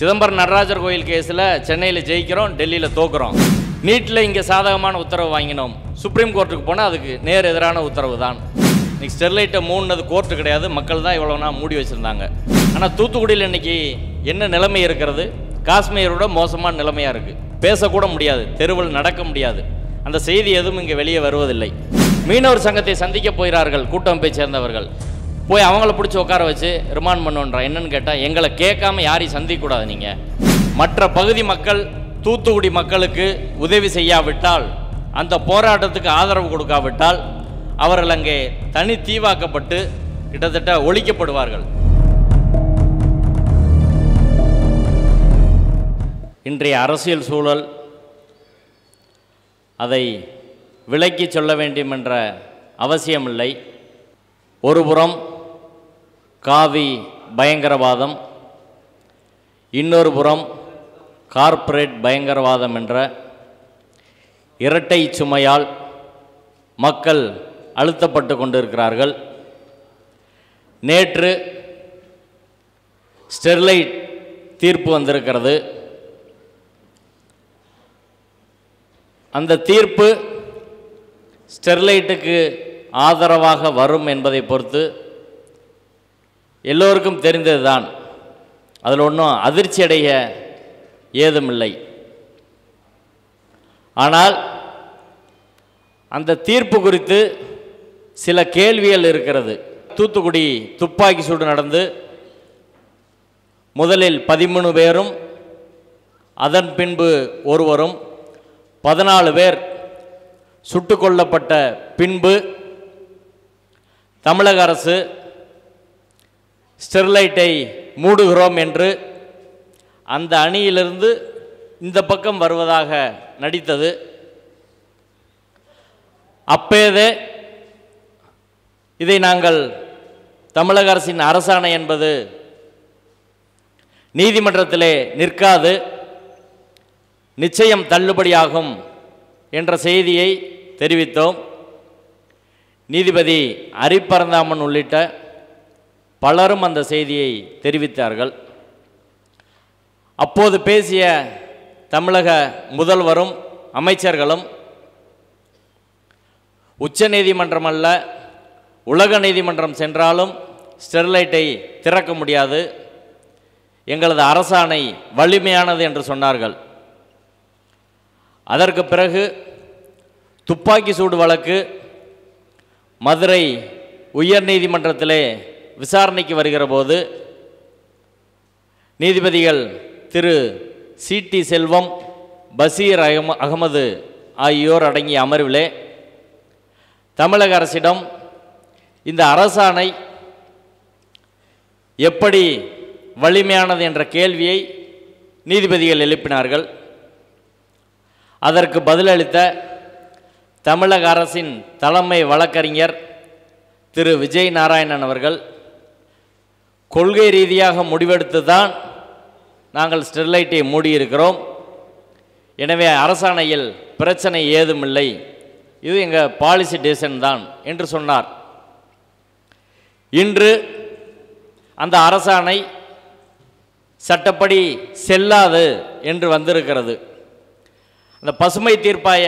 சிதம்பரம் நடராஜர் கோயில் கேஸில் சென்னையில் ஜெயிக்கிறோம் டெல்லியில் தோக்குறோம். நீட்டில் இங்கே சாதகமான உத்தரவு வாங்கினோம். சுப்ரீம் கோர்ட்டுக்கு போனால் அதுக்கு நேர் எதிரான உத்தரவு தான். இன்றைக்கி ஸ்டெர்லைட்டை மூணுனது கோர்ட்டு கிடையாது. மக்கள் தான் இவ்வளோ நாள் மூடி வச்சுருந்தாங்க. ஆனால் தூத்துக்குடியில் இன்னைக்கு என்ன நிலைமை இருக்கிறது? காஷ்மீரோட மோசமான நிலைமையாக இருக்குது பேசக்கூட முடியாது. தெருவில் நடக்க முடியாது. அந்த செய்தி எதுவும் இங்கே வெளியே வருவதில்லை. மீனவர் சங்கத்தை சந்திக்க போகிறார்கள் கூட்டமைப்பை சேர்ந்தவர்கள். போய் அவங்கள பிடிச்சி உட்கார வச்சு ரிமாண்ட் பண்ணுன்றான் என்னன்னு கேட்டால் எங்களை கேட்காம யாரையும் சந்திக்கக்கூடாது நீங்கள் மற்ற பகுதி மக்கள் தூத்துக்குடி மக்களுக்கு உதவி செய்யாவிட்டால் அந்த போராட்டத்துக்கு ஆதரவு கொடுக்காவிட்டால் அவர்கள் அங்கே தனி தீவாக்கப்பட்டு கிட்டத்தட்ட ஒழிக்கப்படுவார்கள். இன்றைய அரசியல் சூழல் அதை விலக்கி சொல்ல வேண்டும் என்ற அவசியமில்லை ஒருபுறம் காவி பயங்கரவாதம் இன்னொரு புறம் கார்ப்பரேட் பயங்கரவாதம் என்ற இரட்டை சுமையால் மக்கள் அழுத்தப்பட்டு கொண்டிருக்கிறார்கள். நேற்று ஸ்டெர்லைட் தீர்ப்பு வந்திருக்கிறது. அந்த தீர்ப்பு ஸ்டெர்லைட்டுக்கு ஆதரவாக வரும் என்பதை பொறுத்து எல்லோருக்கும் தெரிந்ததுதான். அதில் ஒன்றும் அதிர்ச்சி அடைய ஏதுமில்லை. ஆனால் அந்த தீர்ப்பு குறித்து சில கேள்விகள் இருக்கிறது. தூத்துக்குடி துப்பாக்கி சூடு நடந்து முதலில் பதிமூணு பேரும் அதன் பின்பு ஒருவரும் பதினாலு பேர் சுட்டு கொல்லப்பட்ட பின்பு தமிழக அரசு ஸ்டெர்லைட்டை மூடுகிறோம் என்று அந்த அணியிலிருந்து இந்த பக்கம் வருவதாக நடித்தது. அப்பேதே இதை நாங்கள் தமிழக அரசின் அரசாணை என்பது நீதிமன்றத்திலே நிற்காது நிச்சயம் தள்ளுபடியாகும் என்ற செய்தியை தெரிவித்தோம். நீதிபதி அரிப்பரந்தாமன் உள்ளிட்ட பலரும் அந்த செய்தியை தெரிவித்தார்கள். அப்போது பேசிய தமிழக முதல்வரும் அமைச்சர்களும் உச்ச நீதிமன்றம் அல்ல உலக நீதிமன்றம் சென்றாலும் ஸ்டெர்லைட்டை திறக்க முடியாது. எங்களது அரசாணை வலிமையானது என்று சொன்னார்கள். அதற்கு பிறகு துப்பாக்கி சூடு வழக்கு மதுரை உயர் நீதிமன்றத்திலே விசாரணைக்கு வருகிற போது நீதிபதிகள் திரு சிடி செல்வம் பசீர் அகம அகமது ஆகியோர் அடங்கிய அமர்விலே தமிழக அரசிடம் இந்த அரசாணை எப்படி வலிமையானது என்ற கேள்வியை நீதிபதிகள் எழுப்பினார்கள். அதற்கு பதிலளித்த தமிழக அரசின் தலைமை வழக்கறிஞர் திரு விஜய் நாராயணன் அவர்கள் கொள்கை ரீதியாக முடிவெடுத்து தான் நாங்கள் ஸ்டெர்லைட்டை மூடியிருக்கிறோம். எனவே அரசாணையில் பிரச்சனை ஏதுமில்லை. இது எங்கள் பாலிசி டெசிஷன் தான் என்று சொன்னார். இன்று அந்த அரசாணை சட்டப்படி செல்லாது என்று வந்திருக்கிறது. அந்த பசுமை தீர்ப்பாய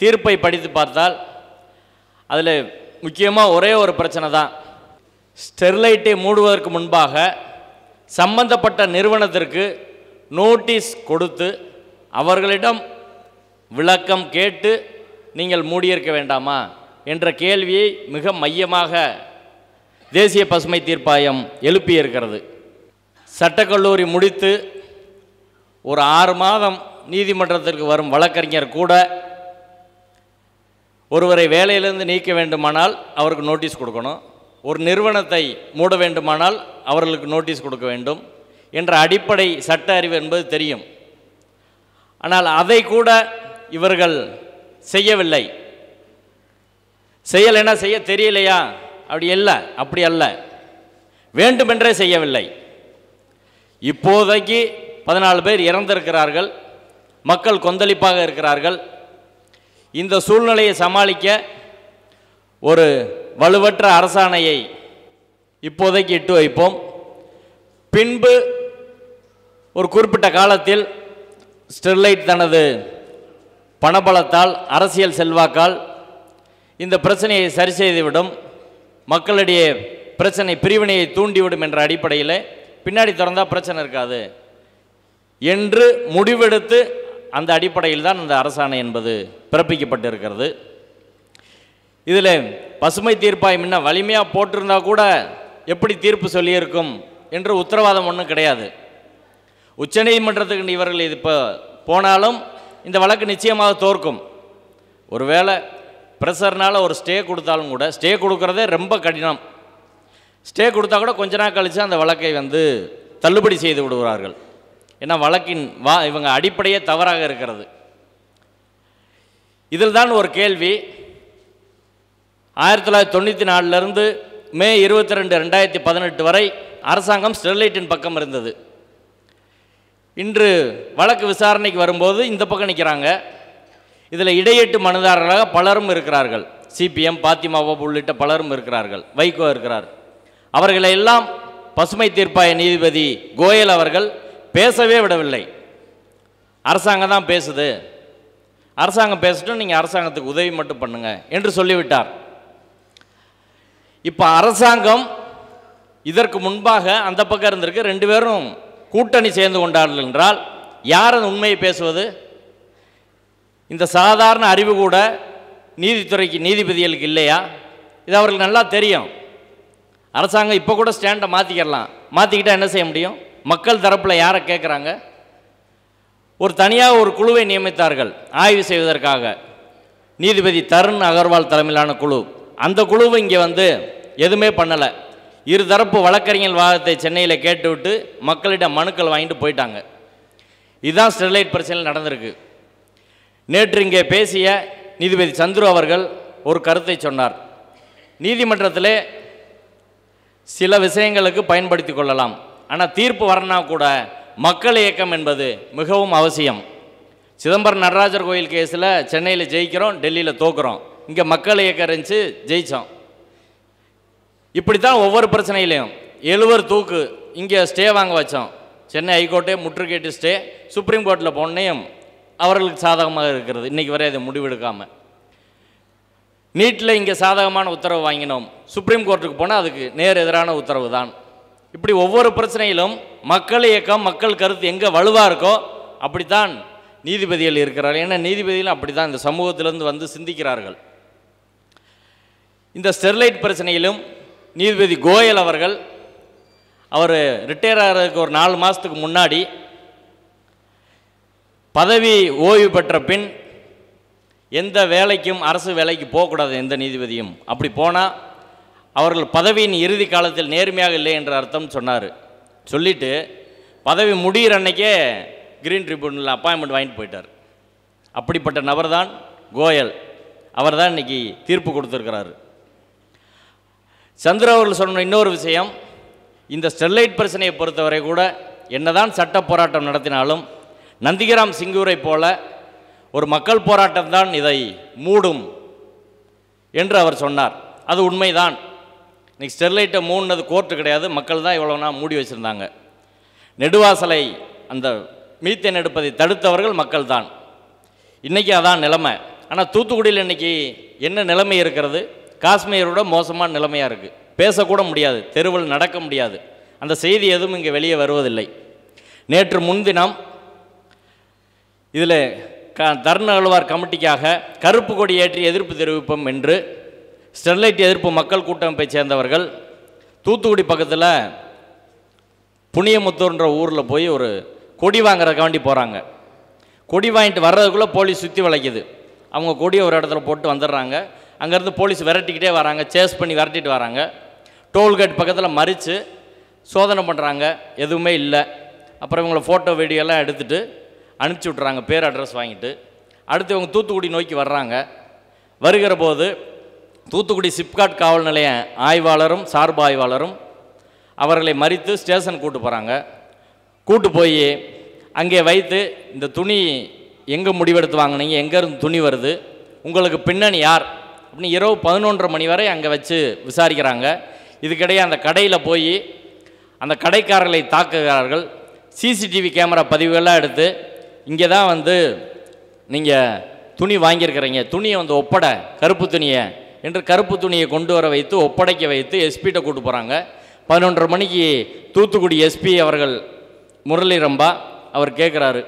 தீர்ப்பை படித்து பார்த்தால் அதில் முக்கியமாக ஒரே ஒரு பிரச்சனை தான். ஸ்டெர்லைட்டை மூடுவதற்கு முன்பாக சம்பந்தப்பட்ட நிறுவனத்திற்கு நோட்டீஸ் கொடுத்து அவர்களிடம் விளக்கம் கேட்டு நீங்கள் மூடியிருக்க வேண்டாமா என்ற கேள்வியை மிக மையமாக தேசிய பசுமை தீர்ப்பாயம் எழுப்பியிருக்கிறது. சட்டக்கல்லூரி முடித்து ஒரு ஆறு மாதம் நீதிமன்றத்திற்கு வரும் வழக்கறிஞர் கூட ஒருவரை வேலையிலிருந்து நீக்க வேண்டுமானால் அவருக்கு நோட்டீஸ் கொடுக்கணும். ஒரு நிறுவனத்தை மூட வேண்டுமானால் அவர்களுக்கு நோட்டீஸ் கொடுக்க வேண்டும் என்ற அடிப்படை சட்ட அறிவு என்பது தெரியும். ஆனால் அதை கூட இவர்கள் செய்யவில்லை. செய்யலைன்னா செய்ய தெரியலையா? அப்படி இல்லை அப்படி அல்ல. வேண்டுமென்றே செய்யவில்லை. இப்போதைக்கு பதினாலு பேர் இறந்திருக்கிறார்கள். மக்கள் கொந்தளிப்பாக இருக்கிறார்கள். இந்த சூழ்நிலையை சமாளிக்க ஒரு வலுவற்ற அரசாணையை இப்போதைக்கு இட்டு வைப்போம். பின்பு ஒரு குறிப்பிட்ட காலத்தில் ஸ்டெர்லைட் தனது பணபலத்தால் அரசியல் செல்வாக்கால் இந்த பிரச்சனையை சரி செய்துவிடும். மக்களிடையே பிரச்சனை பிரிவினையை தூண்டிவிடும் என்ற அடிப்படையில் பின்னாடி திறந்தால் பிரச்சனை இருக்காது என்று முடிவெடுத்து அந்த அடிப்படையில் தான் இந்த அரசாணை என்பது பிறப்பிக்கப்பட்டிருக்கிறது. இதில் பசுமை தீர்ப்பாயம் முன்ன வலிமையாக போட்டிருந்தா கூட எப்படி தீர்ப்பு சொல்லியிருக்கும் என்று உத்தரவாதம் ஒன்றும் கிடையாது. உச்சநீதிமன்றத்துக்கு இவர்கள் இது இப்போ போனாலும் இந்த வழக்கு நிச்சயமாக தோற்கும். ஒருவேளை ப்ரெஷர்னால் ஒரு ஸ்டே கொடுத்தாலும் கூட ஸ்டே கொடுக்குறதே ரொம்ப கடினம். ஸ்டே கொடுத்தா கூட கொஞ்ச நாள் கழித்து அந்த வழக்கை வந்து தள்ளுபடி செய்து விடுகிறார்கள். ஏன்னா வழக்கின் வா இவங்க அடிப்படையே தவறாக இருக்கிறது. இதில் தான் ஒரு கேள்வி ஆயிரத்தி தொள்ளாயிரத்தி தொண்ணூற்றி நாலுலேருந்து மே இருபத்தி ரெண்டு ரெண்டாயிரத்தி பதினெட்டு வரை அரசாங்கம் ஸ்டெர்லைட்டின் பக்கம் இருந்தது. இன்று வழக்கு விசாரணைக்கு வரும்போது இந்த பக்கம் நிற்கிறாங்க இதில் இடையீட்டு மனுதாரர்களாக பலரும் இருக்கிறார்கள். சிபிஎம் பாத்திமாவோ உள்ளிட்ட பலரும் இருக்கிறார்கள். வைகோ இருக்கிறார். அவர்களை எல்லாம் பசுமை தீர்ப்பாய நீதிபதி கோயல் அவர்கள் பேசவே விடவில்லை. அரசாங்கம் தான் பேசுது. அரசாங்கம் பேசட்டும் நீங்கள் அரசாங்கத்துக்கு உதவி மட்டும் பண்ணுங்கள் என்று சொல்லிவிட்டார். இப்போ அரசாங்கம் இதற்கு முன்பாக அந்த பக்கம் இருந்திருக்கு. ரெண்டு பேரும் கூட்டணி சேர்ந்து கொண்டார்கள் என்றால் யார் அந்த உண்மையை பேசுவது? இந்த சாதாரண அறிவு கூட நீதித்துறைக்கு நீதிபதிகளுக்கு இல்லையா? இது அவர்களுக்கு நல்லா தெரியும். அரசாங்கம் இப்போ கூட ஸ்டாண்டை மாற்றிக்கிடலாம் மாற்றிக்கிட்டால் என்ன செய்ய முடியும்? மக்கள் தரப்பில் யாரை கேட்குறாங்க ஒரு தனியாக ஒரு குழுவை நியமித்தார்கள். ஆய்வு செய்வதற்காக. நீதிபதி தருண் அகர்வால் தலைமையிலான குழு. அந்த குழுவை இங்கே வந்து எதுவுமே பண்ணலை. இருதரப்பு வழக்கறிஞர் வாதத்தை சென்னையில் கேட்டுவிட்டு மக்களிடம் மனுக்கள் வாங்கிட்டு போயிட்டாங்க. இதுதான் ஸ்டெர்லைட் பிரச்சனை நடந்திருக்கு. நேற்று இங்கே பேசிய நீதிபதி சந்துரு அவர்கள் ஒரு கருத்தை சொன்னார். நீதிமன்றத்தில் சில விஷயங்களுக்கு பயன்படுத்தி கொள்ளலாம். ஆனால் தீர்ப்பு வரனா கூட மக்கள் இயக்கம் என்பது மிகவும் அவசியம். சிதம்பரம் நடராஜர் கோயில் கேஸில் சென்னையில் ஜெயிக்கிறோம் டெல்லியில் தோக்குறோம். இங்கே மக்கள் இயக்கம் இருந்துச்சு ஜெயித்தோம் இப்படித்தான் ஒவ்வொரு பிரச்சனையிலையும். எழுவர் தூக்கு இங்கே ஸ்டே வாங்க வச்சோம். சென்னை ஹைகோர்ட்டே முற்றுகையிட்டு ஸ்டே சுப்ரீம் கோர்ட்டில் போனேயும் அவர்களுக்கு சாதகமாக இருக்கிறது. இன்றைக்கி வரை அதை முடிவெடுக்காமல் நீட்டில் இங்கே சாதகமான உத்தரவு வாங்கினோம். சுப்ரீம் கோர்ட்டுக்கு போனால் அதுக்கு நேர் எதிரான உத்தரவு தான். இப்படி ஒவ்வொரு பிரச்சனையிலும் மக்கள் இயக்கம் மக்கள் கருத்து எங்கே வலுவாக இருக்கோ அப்படித்தான் நீதிபதிகள் இருக்கிறார்கள். ஏன்னா நீதிபதிகள் அப்படி தான் இந்த சமூகத்திலேருந்து வந்து சிந்திக்கிறார்கள். இந்த ஸ்டெர்லைட் பிரச்சனையிலும் நீதிபதி கோயல் அவர்கள் அவர் ரிட்டையர் ஆகிறதுக்கு ஒரு நாலு மாதத்துக்கு முன்னாடி பதவி ஓய்வு பெற்ற பின் எந்த வேலைக்கும் அரசு வேலைக்கு போகக்கூடாது எந்த நீதிபதியும். அப்படி போனால் அவர்கள் பதவியின் இறுதி காலத்தில் நேர்மையாக இல்லை என்ற அர்த்தம் சொன்னார். சொல்லிட்டு பதவி முடிகிற அன்னைக்கே கிரீன் ட்ரிபியூனலில் அப்பாயின்மெண்ட் வாங்கிட்டு போயிட்டார். அப்படிப்பட்ட நபர் தான் கோயல். அவர் தான் இன்னைக்கு தீர்ப்பு கொடுத்துருக்கிறாரு. சந்திர அவர்கள் சொன்ன இன்னொரு விஷயம் இந்த ஸ்டெர்லைட் பிரச்சனையை பொறுத்தவரை கூட என்னதான் சட்ட போராட்டம் நடத்தினாலும் நந்திகிராம் சிங்கூரை போல ஒரு மக்கள் போராட்டம் தான் இதை மூடும் என்று அவர் சொன்னார். அது உண்மைதான். இன்னைக்கு ஸ்டெர்லைட்டை மூடினது கோர்ட்டு கிடையாது மக்கள் தான் இவ்வளோ நாள் மூடி வச்சுருந்தாங்க. நெடுவாசலை அந்த மீத்தேன் எடுப்பதை தடுத்தவர்கள் மக்கள் தான். இன்றைக்கி அதான் நிலைமை. ஆனால் தூத்துக்குடியில் இன்றைக்கி என்ன நிலைமை இருக்கிறது? காஷ்மீரோட மோசமான நிலைமையாக இருக்குது பேசக்கூட முடியாது தெருவில் நடக்க முடியாது. அந்த செய்தி எதுவும் இங்கே வெளியே வருவதில்லை. நேற்று முன்தினம் இதில் க தர்ண அழுவார் கமிட்டிக்காக கருப்பு கொடி ஏற்றி எதிர்ப்பு தெரிவிப்போம் என்று ஸ்டெர்லைட் எதிர்ப்பு மக்கள் கூட்டமைப்பை சேர்ந்தவர்கள் தூத்துக்குடி பக்கத்தில் புனியமுத்தூர்ன்ற ஊரில் போய் ஒரு கொடி வாங்குறதுக்காண்டி போகிறாங்க கொடி வாங்கிட்டு வர்றதுக்குள்ளே போலீஸ் சுற்றி வளைக்குது. அவங்க கொடியை ஒரு இடத்துல போட்டு வந்துடுறாங்க. அங்கேருந்து போலீஸ் விரட்டிக்கிட்டே வராங்க சேஸ் பண்ணி விரட்டிட்டு வராங்க. டோல்கேட் பக்கத்தில் மறித்து சோதனை பண்ணுறாங்க எதுவுமே இல்லை. அப்புறம் இவங்களை ஃபோட்டோ வீடியோலாம் எடுத்துகிட்டு அனுப்பிச்சி விட்றாங்க பேர் அட்ரஸ் வாங்கிட்டு. அடுத்து இவங்க தூத்துக்குடி நோக்கி வர்றாங்க. வருகிற போது தூத்துக்குடி சிப்காட் காவல் நிலைய ஆய்வாளரும் சார்பு ஆய்வாளரும் அவர்களை மறித்து ஸ்டேஷன் கூட்டு போகிறாங்க கூட்டு போய் அங்கே வைத்து இந்த துணி எங்கே முடிவெடுத்து வாங்கினீங்க? எங்கேருந்து துணி வருது? உங்களுக்கு பின்னணி யார்? அப்படின்னு இரவு பதினொன்றரை மணி வரை அங்கே வச்சு விசாரிக்கிறாங்க. இதுக்கிடையே அந்த கடையில் போய் அந்த கடைக்காரர்களை தாக்குகிறார்கள். சிசிடிவி கேமரா பதிவுகள்லாம் எடுத்து இங்கே தான் வந்து நீங்கள் துணி வாங்கியிருக்கிறீங்க. துணியை வந்து ஒப்பட கருப்பு துணியை. என்று கருப்பு துணியை கொண்டு வர வைத்து ஒப்படைக்க வைத்து எஸ்பிகிட்ட கூட்டு போகிறாங்க பதினொன்றரை மணிக்கு தூத்துக்குடி எஸ்பி அவர்கள் முரளி ரம்பா அவர் கேட்குறாரு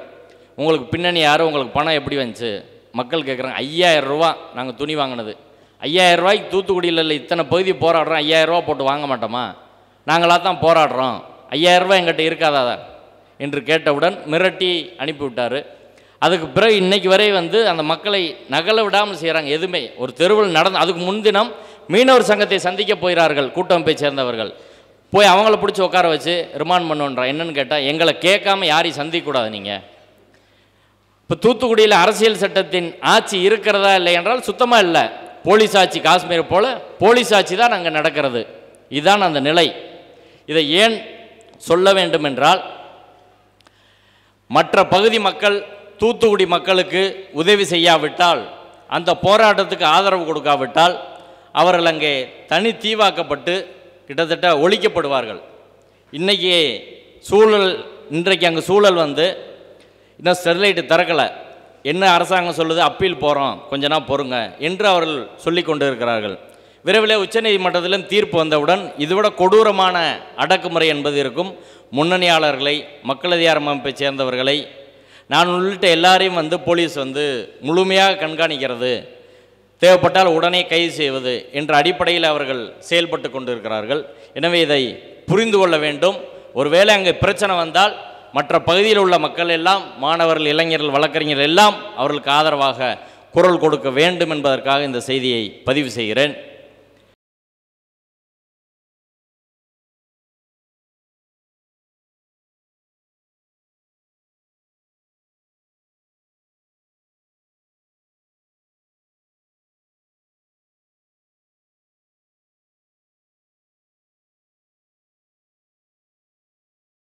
உங்களுக்கு பின்னணி யார்? உங்களுக்கு பணம் எப்படி வந்துச்சு? மக்கள் கேட்குறாங்க ஐயாயிரம் ரூபா நாங்கள் துணி வாங்கினது. ஐயாயிரம் ரூபாய்க்கு தூத்துக்குடியில் இல்லை இத்தனை பகுதி போராடுறோம் ஐயாயிரம் ரூபா போட்டு வாங்க மாட்டோமா? நாங்களாக தான் போராடுறோம். ஐயாயிரம் ரூபாய் எங்கிட்ட இருக்காதா என்று கேட்டவுடன் மிரட்டி அனுப்பிவிட்டார். அதுக்கு பிறகு இன்னைக்கு வரை வந்து அந்த மக்களை நகல விடாமல் செய்கிறாங்க எதுவுமே. ஒரு தெருவில் நடந்து அதுக்கு முன்தினம் மீனவர் சங்கத்தை சந்திக்க போகிறார்கள் கூட்டமைப்பை சேர்ந்தவர்கள். போய் அவங்கள பிடிச்சி உட்கார வச்சு ரிமாண்ட் பண்ணுன்றான் என்னன்னு கேட்டால் எங்களை கேட்காம யாரையும் சந்திக்கக்கூடாது நீங்கள் இப்போ தூத்துக்குடியில் அரசியல் சட்டத்தின் ஆட்சி இருக்கிறதா இல்லை என்றால் சுத்தமாக இல்லை. போலீஸ் ஆட்சி காஷ்மீர் போல் போலீஸ் ஆட்சி தான் அங்கே நடக்கிறது. இதுதான் அந்த நிலை. இதை ஏன் சொல்ல வேண்டும் என்றால் மற்ற பகுதி மக்கள் தூத்துக்குடி மக்களுக்கு உதவி செய்யாவிட்டால் அந்த போராட்டத்துக்கு ஆதரவு கொடுக்காவிட்டால் அவர்கள் அங்கே தனி தீவாக்கப்பட்டு கிட்டத்தட்ட ஒழிக்கப்படுவார்கள். இன்றைக்கி சூழல் இன்றைக்கு அங்கே சூழல் வந்து இன்னும் ஸ்டெர்லைட்டு திறக்கலை. என்ன அரசாங்கம் சொல்லுது அப்பீல் போகிறோம் கொஞ்ச நாள் பொறுங்க என்று அவர்கள் சொல்லி கொண்டு இருக்கிறார்கள் விரைவிலே உச்சநீதிமன்றத்திலும் தீர்ப்பு வந்தவுடன் இதுவிட கொடூரமான அடக்குமுறை என்பது இருக்கும். முன்னணியாளர்களை மக்கள் அதிகார அமைப்பைச் சேர்ந்தவர்களை நான் உள்ளிட்ட எல்லாரையும் வந்து போலீஸ் வந்து முழுமையாக கண்காணிக்கிறது. தேவைப்பட்டால் உடனே கைது செய்வது என்ற அடிப்படையில் அவர்கள் செயல்பட்டு கொண்டிருக்கிறார்கள். எனவே இதை புரிந்து கொள்ள வேண்டும். ஒருவேளை அங்கே பிரச்சனை வந்தால் மற்ற பகுதியில் உள்ள மக்கள் எல்லாம் மாணவர்கள் இளைஞர்கள் வழக்கறிஞர்கள் எல்லாம் அவர்களுக்கு ஆதரவாக குரல் கொடுக்க வேண்டும் என்பதற்காக இந்த செய்தியை பதிவு செய்கிறேன்.